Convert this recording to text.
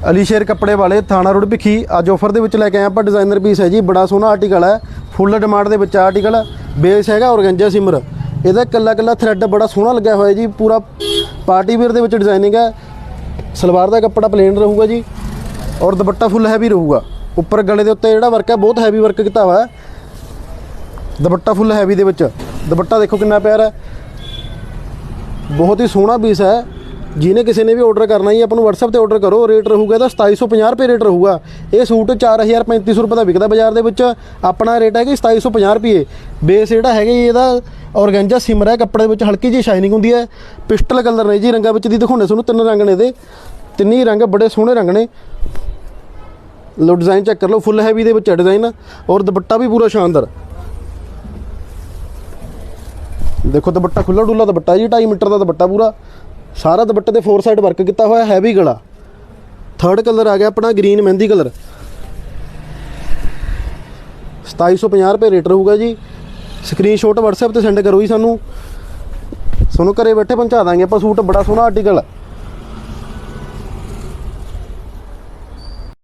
ਅਲੀ ਸ਼ੇਰ ਕੱਪੜੇ ਵਾਲੇ ਥਾਣਾ ਰੋਡ ਭਿੱਖੀ ਅੱਜ ਆਫਰ ਦੇ ਵਿੱਚ ਲੈ ਕੇ ਆਏ ਆਪਾਂ ਡਿਜ਼ਾਈਨਰ ਪੀਸ ਹੈ ਜੀ, ਬੜਾ ਸੋਹਣਾ ਆਰਟੀਕਲ ਹੈ। ਫੁੱਲ ਡਿਮਾਂਡ ਦੇ ਵਿੱਚ ਆਰਟੀਕਲ ਬੇਸ ਹੈਗਾ ਔਰਗੰਜਾ ਸਿਮਰ। ਇਹਦਾ ਕੱਲਾ ਕੱਲਾ ਥ੍ਰੈਡ ਬੜਾ ਸੋਹਣਾ ਲੱਗਿਆ ਹੋਇਆ ਜੀ, ਪੂਰਾ ਪਾਰਟੀ ਵੇਅਰ ਦੇ ਵਿੱਚ ਡਿਜ਼ਾਈਨਿੰਗ ਹੈ। ਸਲਵਾਰ ਦਾ ਕੱਪੜਾ ਪਲੇਨ ਰਹੂਗਾ ਜੀ ਔਰ ਦੁਪੱਟਾ ਫੁੱਲ ਹੈਵੀ ਰਹੂਗਾ। ਉੱਪਰ ਗਲੇ ਦੇ ਉੱਤੇ ਜਿਹੜਾ ਵਰਕ ਹੈ, ਬਹੁਤ ਹੈਵੀ ਵਰਕ ਕੀਤਾ ਹੋਇਆ ਹੈ। ਦੁਪੱਟਾ ਫੁੱਲ ਹੈਵੀ ਦੇ ਵਿੱਚ। ਦੁਪੱਟਾ ਦੇਖੋ ਕਿੰਨਾ ਪਿਆਰਾ ਹੈ। ਬਹੁਤ ਹੀ ਸੋਹਣਾ ਪੀਸ ਹੈ। ਜਿਹਨੇ ਕਿਸੇ ਨੇ ਵੀ ਆਰਡਰ ਕਰਨਾ ਜੀ, ਆਪਾਂ ਨੂੰ WhatsApp ਤੇ ਆਰਡਰ ਕਰੋ ਰੇਟ ਰਹੂਗਾ ਇਹਦਾ 2750 ਰੁਪਏ ਰੇਟ ਰਹੂਗਾ। ਇਹ ਸੂਟ 4350 ਰੁਪਏ ਦਾ ਵਿਕਦਾ ਬਾਜ਼ਾਰ ਦੇ ਵਿੱਚ। ਆਪਣਾ ਰੇਟ ਹੈ ਕਿ 2750 ਰੁਪਏ। ਬੇਸ ਜਿਹੜਾ ਹੈਗਾ ਜੀ, ਇਹਦਾ ਔਰਗੈਂਜਾ ਸਿਮਰ ਹੈ, ਕੱਪੜੇ ਵਿੱਚ ਹਲਕੀ ਜਿਹੀ ਸ਼ਾਈਨਿੰਗ ਹੁੰਦੀ ਹੈ। ਪਿਸਟਲ ਕਲਰ ਨੇ ਜੀ, ਰੰਗਾਂ ਵਿੱਚ ਦੀ ਦਿਖਾਉਣੇ ਤੁਹਾਨੂੰ, ਤਿੰਨ ਰੰਗ ਨੇ ਇਹਦੇ। ਤਿੰਨੇ ਹੀ ਰੰਗ ਬੜੇ ਸੋਹਣੇ ਰੰਗ ਨੇ। ਲੋ ਡਿਜ਼ਾਈਨ ਚੈੱਕ ਕਰ ਲਓ ਫੁੱਲ ਹੈਵੀ ਦੇ ਵਿੱਚ ਡਿਜ਼ਾਈਨ ਔਰ ਦੁਪੱਟਾ ਵੀ ਪੂਰਾ ਸ਼ਾਨਦਾਰ। ਦੇਖੋ ਦੁਪੱਟਾ ਖੁੱਲਾ ਡੁੱਲਾ ਦੁਪੱਟਾ ਜੀ 2.5 ਮੀਟਰ ਦਾ ਦੁਪੱਟਾ ਪੂਰਾ। ਸਾਰਾ ਦੁਪੱਟੇ ਤੇ ਫੋਰ ਸਾਈਡ ਵਰਕ ਕੀਤਾ ਹੋਇਆ ਹੈਵੀ ਗਲਾ। ਥਰਡ ਕਲਰ ਆ ਗਿਆ ਆਪਣਾ ਗ੍ਰੀਨ ਮਹਿੰਦੀ ਕਲਰ 2750 ਰੁਪਏ ਰੇਟ ਰਹੂਗਾ ਜੀ। ਸਕਰੀਨਸ਼ਾਟ WhatsApp ਤੇ ਸੈਂਡ ਕਰੋ ਜੀ ਸਾਨੂੰ। ਤੁਹਾਨੂੰ ਘਰੇ ਬੈਠੇ ਪਹੁੰਚਾ ਦਾਂਗੇ ਆਪਾਂ ਸੂਟ, ਬੜਾ ਸੋਹਣਾ ਆਰਟੀਕਲ ਹੈ